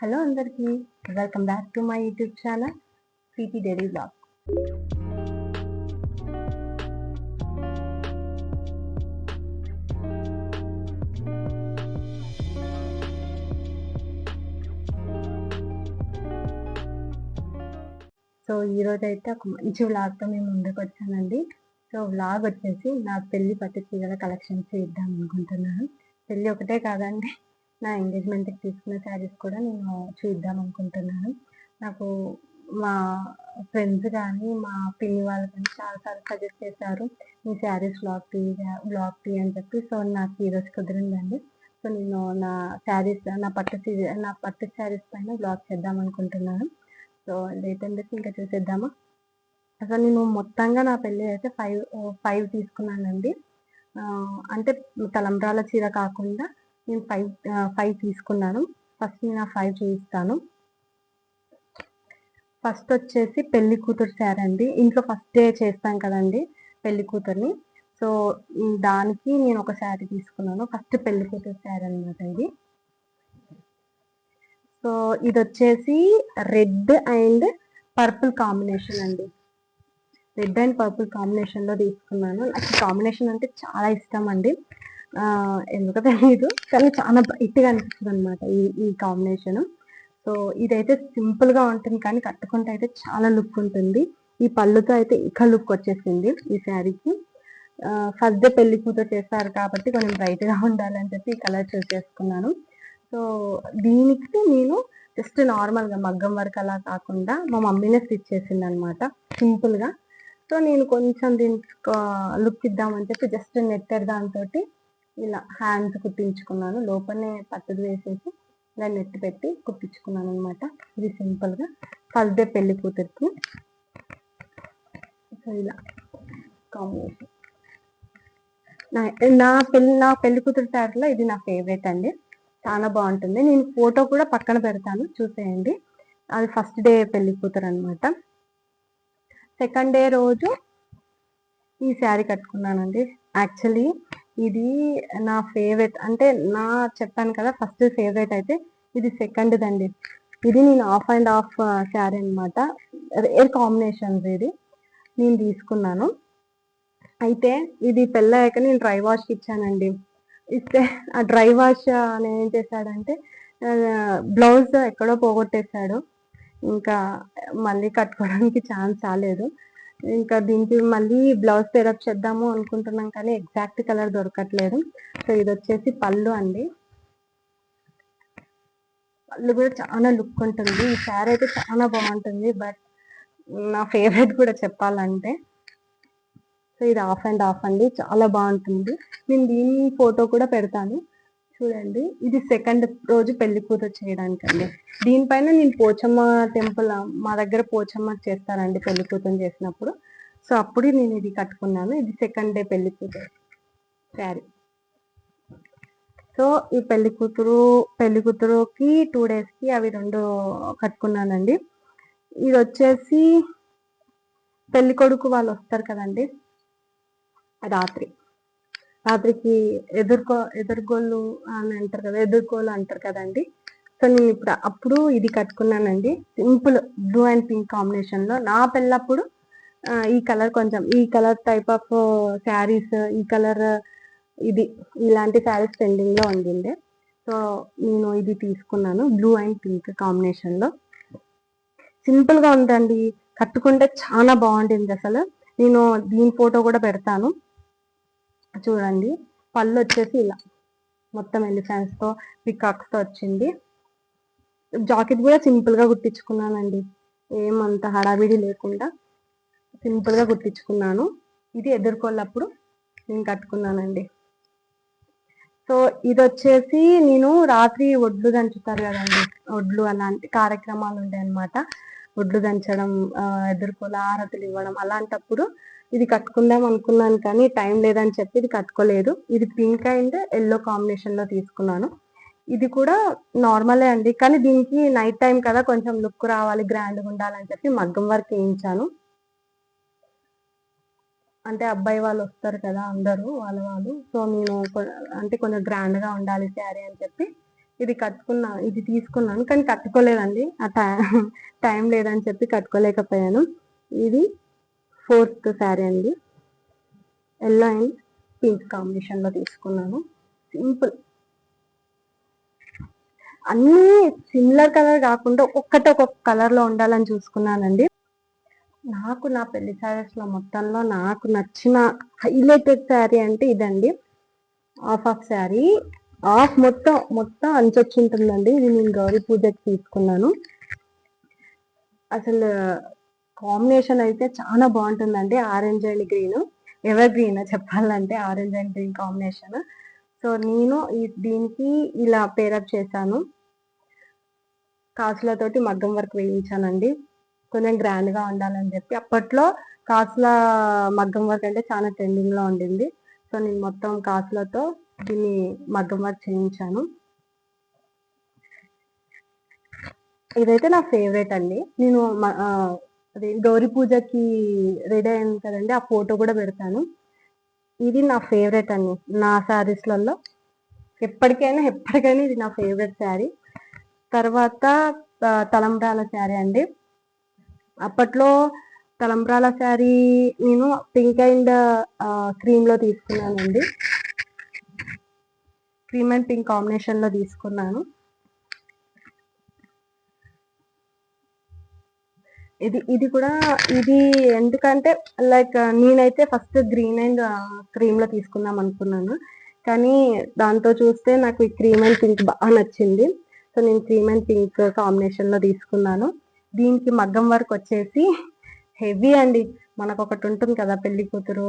Hello అందరికీ welcome back to my YouTube channel Preethi daily blog. So ఈరోజు అయితే ఒక మంచి వ్లాగ్తో మేము ముందుకు వచ్చానండి సో వ్లాగ్ వచ్చేసి నా పెళ్ళి పట్టు చీరల కలెక్షన్స్ చేద్దాం అనుకుంటున్నాను. పెళ్ళి ఒకటే కాదండి నా ఎంగేజ్మెంట్కి తీసుకున్న శారీస్ కూడా నేను చూద్దాం అనుకుంటున్నాను. నాకు మా ఫ్రెండ్స్ కానీ మా పిన్ని వాళ్ళు కానీ చాలాసార్లు సజెస్ట్ చేశారు మీ శారీస్ బ్లాగ్ తీ బ్లాగ్ తీ అని చెప్పి. సో నాకు ఈరోజు కుదిరిందండి. సో నేను నా శారీస్ నా పట్టు నా పట్టు శారీస్ పైన బ్లాగ్ చేద్దాం అనుకుంటున్నాను. సో లేట్ ఇంకా చూసేద్దామా? అసలు నేను మొత్తంగా నా పెళ్ళి అయితే ఫైవ్ ఫైవ్ తీసుకున్నానండి. అంటే తలంబ్రాల చీర కాకుండా నేను ఫైవ్ ఫైవ్ తీసుకున్నాను. ఫస్ట్ నేను ఆ ఫైవ్ చూపిస్తాను ఫస్ట్ వచ్చేసి పెళ్ళి కూతురు శారీ అండి. ఇంట్లో ఫస్ట్ డే చేస్తాం కదండి పెళ్ళి కూతుర్ని. సో దానికి నేను ఒక శారీ తీసుకున్నాను. ఫస్ట్ పెళ్ళి కూతురు శారీ అనమాట ఇది. సో ఇది వచ్చేసి రెడ్ అండ్ పర్పుల్ కాంబినేషన్ అండి. రెడ్ అండ్ పర్పుల్ కాంబినేషన్లో తీసుకున్నాను. నాకు కాంబినేషన్ అంటే చాలా ఇష్టం అండి. ఎందుకో తెలియదు కానీ చాలా బ్రైట్ అనిపిస్తుంది అనమాట ఈ ఈ కాంబినేషన్ సో ఇదైతే సింపుల్గా ఉంటుంది కానీ కట్టుకుంటే అయితే చాలా లుక్ ఉంటుంది. ఈ పళ్ళుతో అయితే ఇక లుక్ వచ్చేసింది ఈ శారీకి. ఫస్ట్ డే పెళ్ళి కూతురు చేస్తారు కాబట్టి కొంచెం బ్రైట్గా ఉండాలని చెప్పి ఈ కలర్ చూస్ చేసుకున్నాను. సో దీనికి నేను జస్ట్ నార్మల్గా మగ్గం వర్క్ అలా కాకుండా మా మమ్మీనే స్టిచ్ చేసింది అనమాట సింపుల్గా సో నేను కొంచెం దీనికి లుక్ ఇద్దామని చెప్పి జస్ట్ నెట్టెడ్ దాంతో ఇలా హ్యాండ్స్ కుట్టించుకున్నాను. లోపలనే పట్టుది వేసేసి ఇలా నెట్ పెట్టి కుట్టించుకున్నాను అనమాట ఇది సింపుల్గా ఫస్ట్ డే పెళ్ళి కూతురికి. సో ఇలా కాంబినేషన్ నా నా పెళ్ళి నా పెళ్ళి కూతురు శారీలో ఇది నా ఫేవరెట్ అండి. చాలా బాగుంటుంది. నేను ఫోటో కూడా పక్కన పెడతాను. చూసేయండి. అది ఫస్ట్ డే పెళ్ళి కూతురు అనమాట సెకండ్ డే రోజు ఈ శారీ కట్టుకున్నానండి. యాక్చువల్లీ ఇది నా ఫేవరెట్ అంటే నా చెప్పాను కదా ఫస్ట్ ఫేవరెట్ అయితే ఇది సెకండ్ దండి ఇది నేను ఆఫ్ అండ్ ఆఫ్ శారీ అనమాట రేర్ కాంబినేషన్స్ ఇది. నేను తీసుకున్నాను. అయితే ఇది పెళ్ళయ్యాక నేను డ్రై వాష్కి ఇచ్చానండి. ఇస్తే ఆ డ్రై వాష్ నేను ఏం చేశాడంటే బ్లౌజ్ ఎక్కడో పోగొట్టేశాడు. ఇంకా మళ్ళీ కట్టుకోవడానికి ఛాన్స్ రాలేదు. ఇంకా దీనికి మళ్ళీ బ్లౌజ్ పేరప్ చేద్దాము అనుకుంటున్నాం కానీ ఎగ్జాక్ట్ కలర్ దొరకట్లేదు. సో ఇది వచ్చేసి పళ్ళు అండి. పళ్ళు కూడా చాలా లుక్ ఉంటుంది. ఈ శారీ అయితే చాలా బాగుంటుంది. బట్ నా ఫేవరెట్ కూడా చెప్పాలంటే. సో ఇది ఆఫ్ అండ్ ఆఫ్ అండి. చాలా బాగుంటుంది. నేను దీని ఫోటో కూడా పెడతాను. చూడండి. ఇది సెకండ్ రోజు పెళ్ళి కూతురు చేయడానికి అండి దీనిపైన నేను పోచమ్మ టెంపుల్ మా దగ్గర పోచమ్మ చేస్తారండి పెళ్ళి కూతురు చేసినప్పుడు. సో అప్పుడు నేను ఇది కట్టుకున్నాను. ఇది సెకండ్ డే పెళ్ళి కూతురు శారీ. సో ఈ పెళ్ళి కూతురు పెళ్ళి కూతురుకి టూ డేస్కి అవి రెండు కట్టుకున్నానండి. ఇది వచ్చేసి పెళ్ళి కొడుకు వాళ్ళు వస్తారు కదండి. రాత్రి. రాత్రికి ఎదుర్కో ఎదుర్గోళ్ళు అని అంటారు కదా ఎదుర్కోలు అంటారు కదండి. సో నేను ఇప్పుడు అప్పుడు ఇది కట్టుకున్నానండి. సింపుల్ బ్లూ అండ్ పింక్ కాంబినేషన్లో. నా పెళ్ళప్పుడు ఈ కలర్ కొంచెం ఈ కలర్ టైప్ ఆఫ్ శారీస్ ఈ కలర్ ఇది ఇలాంటి శారీస్ ట్రెండింగ్లో ఉండిండే. సో నేను ఇది తీసుకున్నాను బ్లూ అండ్ పింక్ కాంబినేషన్లో. సింపుల్గా ఉందండి. కట్టుకుంటే చాలా బాగుంటుంది అసలు. నేను దీని ఫోటో కూడా పెడతాను. చూడండి. పళ్ళు వచ్చేసి ఇలా మొత్తం ఎలిఫెంట్స్తో పికాక్స్తో వచ్చింది. జాకెట్ కూడా సింపుల్గా కుట్టించుకున్నానండి ఏమంత హడావిడి లేకుండా సింపుల్గా కుట్టించుకున్నాను. ఇది ఎదుర్కొన్నప్పుడు నేను కట్టుకున్నానండి. సో ఇది వచ్చేసి నేను రాత్రి ఒడ్లు దంచుతారు కదండి. ఒడ్లు అలాంటి కార్యక్రమాలు ఉంటాయి అన్నమాట ఒడ్లు దంచడం ఆ, ఎదుర్కోల ఆరతులు ఇవ్వడం అలాంటప్పుడు ఇది కట్టుకుందాం అనుకున్నాను కానీ టైం లేదని చెప్పి ఇది కట్టుకోలేదు. ఇది పింక్ అండ్ ఎల్లో కాంబినేషన్లో తీసుకున్నాను. ఇది కూడా నార్మలే అండి. కానీ దీనికి నైట్ టైం కదా కొంచెం లుక్ రావాలి గ్రాండ్గా ఉండాలని చెప్పి మగ్గం వర్క్ వేయించాను. అంటే అబ్బాయి వాళ్ళు వస్తారు కదా అందరూ వాళ్ళ వాళ్ళు. సో నేను కొ- అంటే కొంచెం గ్రాండ్గా ఉండాలి శారీ అని చెప్పి ఇది కట్టుకున్నా ఇది తీసుకున్నాను. కానీ కట్టుకోలేదండి. ఆ టైం లేదని చెప్పి కట్టుకోలేకపోయాను. ఇది ఫోర్త్ శారీ అండి. ఎల్లో అండ్ పింక్ కాంబినేషన్లో తీసుకున్నాను. సింపుల్. అన్నీ సిమిలర్ కలర్ కాకుండా ఒక్కటి ఒక్కొక్క కలర్లో ఉండాలని చూసుకున్నానండి. నాకు నా పెళ్ళి శారీస్లో మొత్తంలో నాకు నచ్చిన హైలైటెడ్ శారీ అంటే ఇదండి. Half of sari. హాఫ్ మొత్తం మొత్తం అంచొచ్చి ఉంటుందండి ఇది నేను గౌరీ పూజకి తీసుకున్నాను. అసలు కాంబినేషన్ అయితే చాలా బాగుంటుందండి. Orange and green. Ever green చెప్పాలంటే orange and green combination. So నేను ఈ దీనికి ఇలా పేరప్ చేశాను. కాసులతోటి మగ్గం వర్క్ వేయించానండి. కొంచెం గ్రాండ్గా ఉండాలని చెప్పి. అప్పట్లో కాసుల మగ్గం వర్క్ అంటే చాలా ట్రెండింగ్లో ఉండింది. సో నేను మొత్తం కాసులతో దీన్ని మగ్గం వర్క్ చేయించాను. ఇదైతే నా ఫేవరెట్ అండి. నేను అదే గౌరీ పూజకి రెడీ అయింది కదండి ఆ ఫోటో కూడా పెడతాను. ఇది నా ఫేవరెట్ అండి నా శారీస్లలో ఎప్పటికైనా ఎప్పటికైనా ఇది నా ఫేవరెట్ శారీ తర్వాత తలంబ్రాల శారీ అండి. అప్పట్లో తలంబ్రాల శారీ నేను పింక్ అండ్ క్రీమ్లో తీసుకున్నానండి. క్రీమ్ అండ్ పింక్ కాంబినేషన్లో తీసుకున్నాను. ఇది ఇది కూడా ఇది ఎందుకంటే లైక్ నేనైతే ఫస్ట్ గ్రీన్ అండ్ క్రీమ్లో తీసుకుందాం అనుకున్నాను. కానీ దాంతో చూస్తే నాకు ఈ క్రీమ్ అండ్ పింక్ బాగా నచ్చింది. సో నేను క్రీమ్ అండ్ పింక్ కాంబినేషన్లో తీసుకున్నాను. దీనికి మగ్గం వర్క్ వచ్చేసి హెవీ అండి. మనకు ఒకటి ఉంటుంది కదా పెళ్ళి కూతురు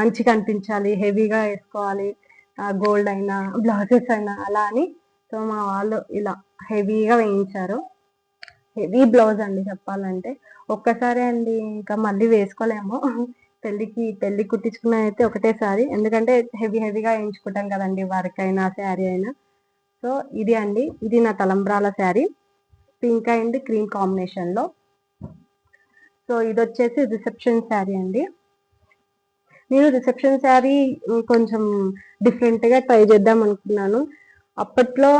మంచిగా అనిపించాలి హెవీగా వేసుకోవాలి గోల్డ్ అయినా బ్లౌజెస్ అయినా అలా అని. సో మా వాళ్ళు ఇలా హెవీగా వేయించారు. హెవీ బ్లౌజ్ అండి చెప్పాలంటే. ఒక్కసారి అండి ఇంకా మళ్ళీ వేసుకోలేము. పెళ్ళికి పెళ్ళి కుట్టించుకున్న అయితే ఒకటేసారి. ఎందుకంటే హెవీ హెవీగా వేయించుకుంటాం కదండి వర్క్ అయినా శారీ అయినా. సో ఇది అండి. ఇది నా తలంబ్రాల శారీ. పింక్ అండ్ క్రీమ్ కాంబినేషన్లో. సో ఇది వచ్చేసి రిసెప్షన్ శారీ అండి. నేను రిసెప్షన్ శారీ కొంచెం డిఫరెంట్గా ట్రై చేద్దాం అనుకున్నాను. అప్పట్లో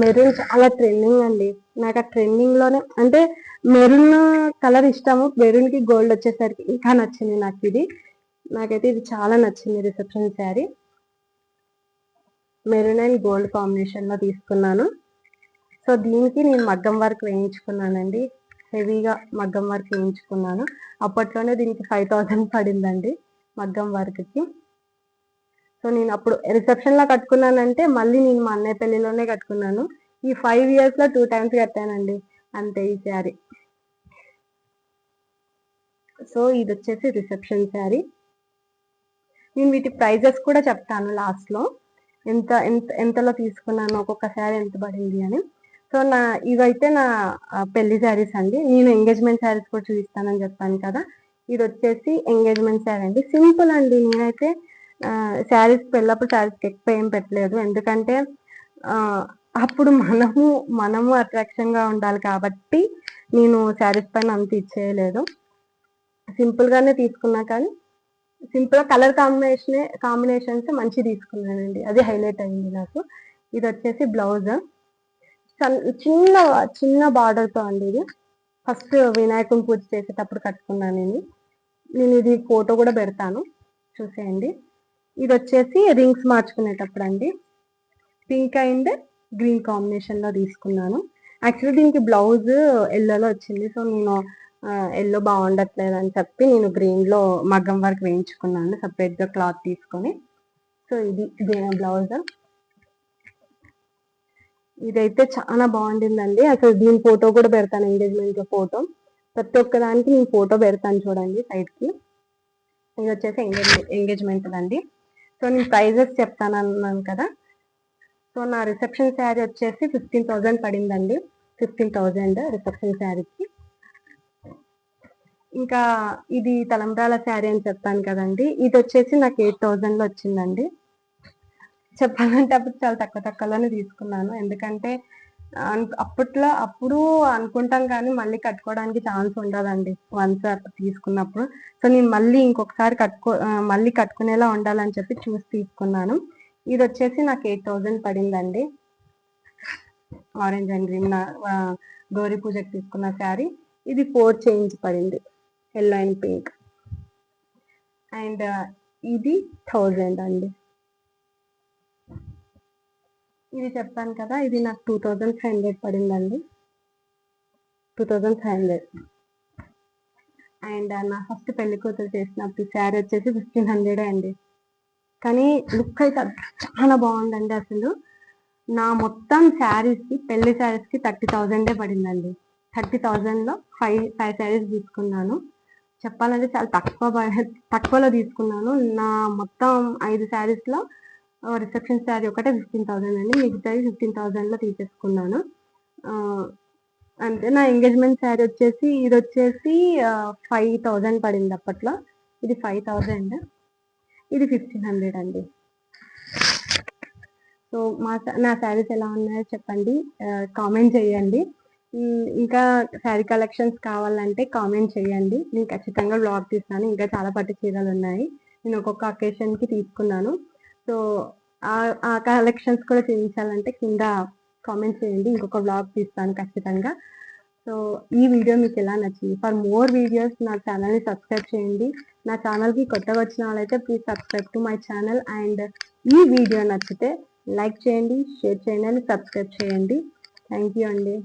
మెరూన్ చాలా ట్రెండింగ్ అండి. నాకు ఆ ట్రెండింగ్లోనే అంటే మెరూన్ కలర్ ఇష్టము మెరూన్కి గోల్డ్ వచ్చేసరికి ఇంకా నచ్చింది నాకు ఇది. నాకైతే ఇది చాలా నచ్చింది reception sari maroon and gold కాంబినేషన్లో తీసుకున్నాను. సో దీనికి నేను మగ్గం వర్క్ వేయించుకున్నానండి. హెవీగా మగ్గం వర్క్ వేయించుకున్నాను. అప్పట్లోనే దీనికి ఫైవ్ థౌజండ్ పడిందండి మగ్గం వర్క్కి సో నేను అప్పుడు రిసెప్షన్లో కట్టుకున్నానంటే మళ్ళీ నేను మా అన్నయ్య పెళ్ళిలోనే కట్టుకున్నాను. ఈ ఫైవ్ ఇయర్స్లో టూ టైమ్స్ కట్టానండి. అంతే ఈ శారీ సో ఇది వచ్చేసి రిసెప్షన్ శారీ నేను వీటి ప్రైజెస్ కూడా చెప్తాను లాస్ట్లో ఎంత ఎంత ఎంతలో తీసుకున్నాను ఒక్కొక్క శారీ ఎంత పడింది అని. సో నా ఇవైతే నా పెళ్ళి శారీస్ అండి. నేను ఎంగేజ్మెంట్ శారీస్ కూడా చూపిస్తానని చెప్పాను కదా. ఇది వచ్చేసి ఎంగేజ్మెంట్ శారీ అండి. సింపుల్ అండి. నేనైతే శారీస్ పెళ్ళప్పుడు శారీస్కి ఎక్కువ ఏం పెట్టలేదు. ఎందుకంటే అప్పుడు మనము మనము అట్రాక్షన్గా ఉండాలి కాబట్టి నేను శారీస్ పైన అంత ఇచ్చేయలేదు. సింపుల్గానే తీసుకున్నా కానీ సింపుల్గా కలర్ కాంబినేషన్ కాంబినేషన్స్ మంచి తీసుకున్నానండి. అది హైలైట్ అయింది నాకు. ఇది వచ్చేసి బ్లౌజ్. చిన్న చిన్న బార్డర్తో అండి ఇది. ఫస్ట్ వినాయకుని పూజ చేసేటప్పుడు కట్టుకున్నాను నేను. నేను ఇది ఫోటో కూడా పెడతాను. చూసేయండి. ఇది వచ్చేసి రింగ్స్ మార్చుకునేటప్పుడు అండి పింక్ అండ్ గ్రీన్ కాంబినేషన్లో తీసుకున్నాను. యాక్చువల్లీ దీనికి బ్లౌజ్ ఎల్లోలో వచ్చింది. సో నేను ఎల్లో బాగుండట్లేదు అని చెప్పి నేను గ్రీన్లో మగ్గం వర్క్ వేయించుకున్నాను. సపరేట్గా క్లాత్ తీసుకొని. సో ఇది బ్లౌజ్ ఇదైతే చాలా బాగుండిందండి. అసలు దీని ఫోటో కూడా పెడతాను ఎంగేజ్మెంట్ ఫోటో ప్రతి ఒక్కదానికి నేను ఫోటో పెడతాను చూడండి సైడ్కి ఇది వచ్చేసి ఎంగేజ్మెంట్ ఎంగేజ్మెంట్ అండి సో నేను ప్రైజెస్ చెప్తాను అన్నాను కదా. సో నా రిసెప్షన్ శారీ వచ్చేసి ఫిఫ్టీన్ థౌజండ్ పడిందండి. ఫిఫ్టీన్ థౌజండ్ రిసెప్షన్ శారీకి. ఇంకా ఇది తలంబ్రాల శారీ అని చెప్పాను కదండి. ఇది వచ్చేసి నాకు ఎయిట్ థౌజండ్లో వచ్చిందండి. చెప్పాలంటే అప్పుడు చాలా తక్కువ తక్కువలోనే తీసుకున్నాను. ఎందుకంటే అప్పట్లో అప్పుడు అనుకుంటాం కానీ మళ్ళీ కట్టుకోవడానికి ఛాన్స్ ఉండదండి. వన్స్ తీసుకున్నప్పుడు. సో నేను మళ్ళీ ఇంకొకసారి కట్టుకో మళ్ళీ కట్టుకునేలా ఉండాలని చెప్పి చూసి తీసుకున్నాను. ఇది వచ్చేసి నాకు ఎయిట్ థౌజండ్ పడిందండి. ఆరెంజ్ అండ్ గ్రీన్ నా గౌరీ పూజకి తీసుకున్న శారీ. ఇది ఫోర్ చేంజ్ పడింది. Yellow and pink. అండ్ ఇది థౌజండ్ అండి. ఇది చెప్పాను కదా ఇది నాకు టూ థౌజండ్ ఫైవ్ హండ్రెడ్ పడిందండి. Two thousand five hundred. And నా ఫస్ట్ పెళ్ళి కూతురు చేసినప్పుడు శారీ వచ్చేసి ఫిఫ్టీన్ హండ్రెడే అండి. కానీ లుక్ అయితే చాలా బాగుందండి అసలు. నా మొత్తం శారీస్కి పెళ్ళి శారీస్కి థర్టీ థౌజండే పడిందండి. థర్టీ థౌజండ్లో ఫైవ్ ఫైవ్ శారీస్ తీసుకున్నాను. చెప్పాలంటే చాలా తక్కువ ప- తక్కువలో తీసుకున్నాను. నా మొత్తం ఐదు శారీస్లో రిసెప్షన్ శారీ ఒకటే ఫిఫ్టీన్ థౌజండ్ అండి. మిగతాది ఫిఫ్టీన్ థౌజండ్లో తీసేసుకున్నాను. అంటే నా ఎంగేజ్మెంట్ శారీ వచ్చేసి ఇది వచ్చేసి ఫైవ్ థౌజండ్ పడింది అప్పట్లో. ఇది ఫైవ్ థౌజండ్ ఇది ఫిఫ్టీన్ హండ్రెడ్ అండి. సో మా నా శారీస్ ఎలా ఉన్నాయో చెప్పండి. కామెంట్ చేయండి. ఇంకా శారీ కలెక్షన్స్ కావాలంటే కామెంట్ చేయండి. నేను ఖచ్చితంగా బ్లాగ్ తీస్తాను. ఇంకా చాలా పట్టు చీరలు ఉన్నాయి. నేను ఒక్కొక్క అకేషన్కి తీసుకున్నాను. సో ఆ- ఆ కలెక్షన్స్ కూడా చూపించాలంటే కింద కామెంట్ చేయండి. ఇంకొక బ్లాగ్ తీస్తాను ఖచ్చితంగా. సో ఈ వీడియో మీకు ఎలా నచ్చింది? ఫర్ మోర్ వీడియోస్ నా ఛానల్ని సబ్స్క్రైబ్ చేయండి. నా ఛానల్కి కొత్తగా వచ్చిన వాళ్ళైతే please subscribe to my channel and ఈ వీడియో నచ్చితే లైక్ చేయండి షేర్ చేయండి సబ్స్క్రైబ్ చేయండి. థ్యాంక్ యూ అండి.